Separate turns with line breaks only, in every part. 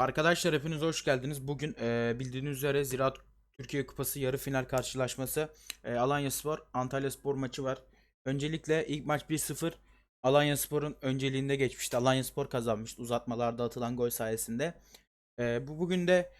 Arkadaşlar hepiniz hoş geldiniz. Bugün e, bildiğiniz üzere Ziraat Türkiye Kupası yarı final karşılaşması e, Alanyaspor Antalyaspor maçı var. Öncelikle ilk maç 1-0 Alanyaspor'un önceliğinde geçmişti. Alanyaspor kazanmıştı uzatmalarda atılan gol sayesinde. E, bu bugün de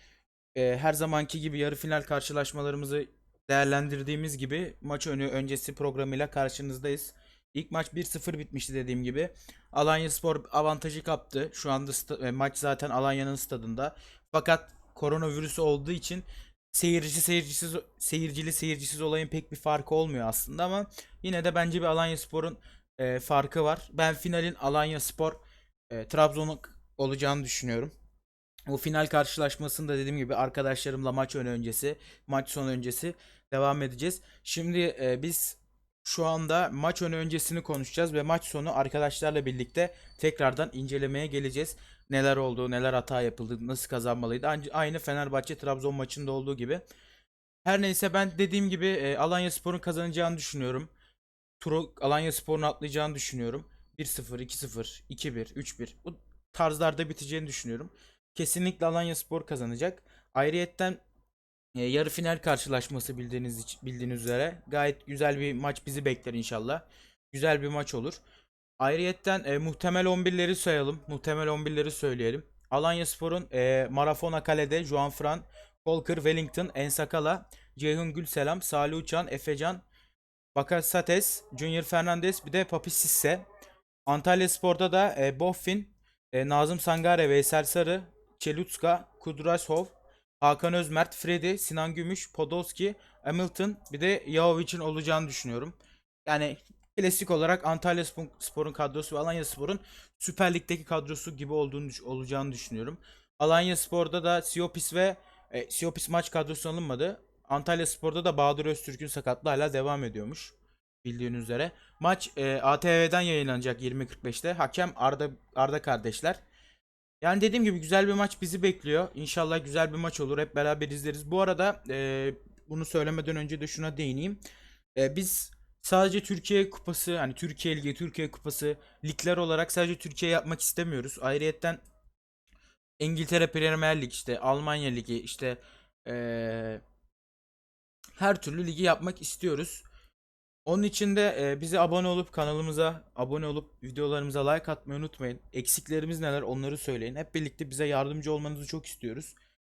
e, her zamanki gibi yarı final karşılaşmalarımızı değerlendirdiğimiz gibi maç önü öncesi programıyla karşınızdayız. İlk maç 1-0 bitmişti dediğim gibi. Alanyaspor avantajı kaptı. Şu anda e, maç zaten Alanya'nın stadında. Fakat koronavirüsü olduğu için seyirci seyircisiz seyircili seyircisiz olayın pek bir farkı olmuyor aslında ama yine de bence bir Alanyaspor'un e, farkı var. Ben finalin Alanyaspor e, Trabzon'un olacağını düşünüyorum. O final karşılaşmasında dediğim gibi arkadaşlarımla maç ön öncesi, maç sonu öncesi devam edeceğiz. Şimdi e, biz şu anda maç önü öncesini konuşacağız ve maç sonu arkadaşlarla birlikte tekrardan incelemeye geleceğiz. Neler oldu, neler hata yapıldı, nasıl kazanmalıydı. Aynı- Fenerbahçe Trabzon maçında olduğu gibi. Her neyse ben dediğim gibi e, Alanyaspor'un kazanacağını düşünüyorum. Turu Alanyaspor'un atlayacağını düşünüyorum. 1-0, 2-0, 2-1, 3-1 bu tarzlarda biteceğini düşünüyorum. Kesinlikle Alanyaspor kazanacak. Ayrıyetten e, yarı final karşılaşması bildiğiniz bildiğiniz üzere gayet güzel bir maç bizi bekler inşallah. Güzel bir maç olur. Ayrıyetten e, muhtemel 11'leri sayalım. Muhtemel 11'leri söyleyelim. Alanyaspor'un e, Marafona kalede Juan Fran, Kolkır, Wellington, Ensakala, Ceyhun Gülselam, Salih Uçan, Efecan, Bakasetas, Junior Fernandez bir de Papi Sisse. Antalyaspor'da da e, Boffin, e, Nazım Sangare, Veysel Sarı, Çelutska, Kudrashov, Hakan Özmert, Freddy, Sinan Gümüş, Podolski, Hamilton bir de Yahovic'in olacağını düşünüyorum. Yani klasik olarak Antalya Spor- Spor'un kadrosu ve Alanya Spor'un Süper Lig'deki kadrosu gibi olduğunu olacağını düşünüyorum. Alanya Spor'da da Siopis ve e, Siopis maç kadrosuna alınmadı. Antalya Spor'da da Bahadır Öztürk'ün sakatlığı hala devam ediyormuş. Bildiğiniz üzere. Maç e, ATV'den yayınlanacak 20.45'te. Hakem Arda Arda kardeşler. Yani dediğim gibi güzel bir maç bizi bekliyor. İnşallah güzel bir maç olur. Hep beraber izleriz. Bu arada e, bunu söylemeden önce de şuna değineyim. E, biz sadece Türkiye Kupası, hani Türkiye Ligi, Türkiye Kupası ligler olarak sadece Türkiye yapmak istemiyoruz. Ayrıyetten İngiltere Premier Lig, işte Almanya Ligi, işte e, her türlü ligi yapmak istiyoruz. Onun için de e, bize abone olup kanalımıza abone olup videolarımıza like atmayı unutmayın. Eksiklerimiz neler onları söyleyin. Hep birlikte bize yardımcı olmanızı çok istiyoruz.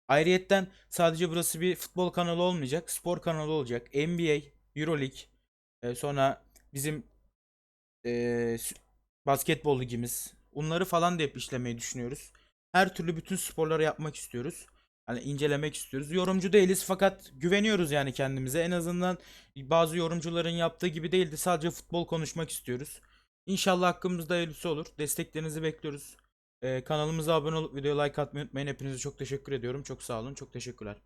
Ayrıyetten sadece burası bir futbol kanalı olmayacak. Spor kanalı olacak. NBA, Euroleague, e, sonra bizim e, basketbol ligimiz. Bunları falan da hep işlemeyi düşünüyoruz. Her türlü bütün sporları yapmak istiyoruz. Hani incelemek istiyoruz. Yorumcu değiliz fakat güveniyoruz yani kendimize. En azından bazı yorumcuların yaptığı gibi değildi. Sadece futbol konuşmak istiyoruz. İnşallah hakkımızda hayırlısı olur. Desteklerinizi bekliyoruz. Ee, kanalımıza abone olup videoya like atmayı unutmayın. Hepinize çok teşekkür ediyorum. Çok sağ olun. Çok teşekkürler.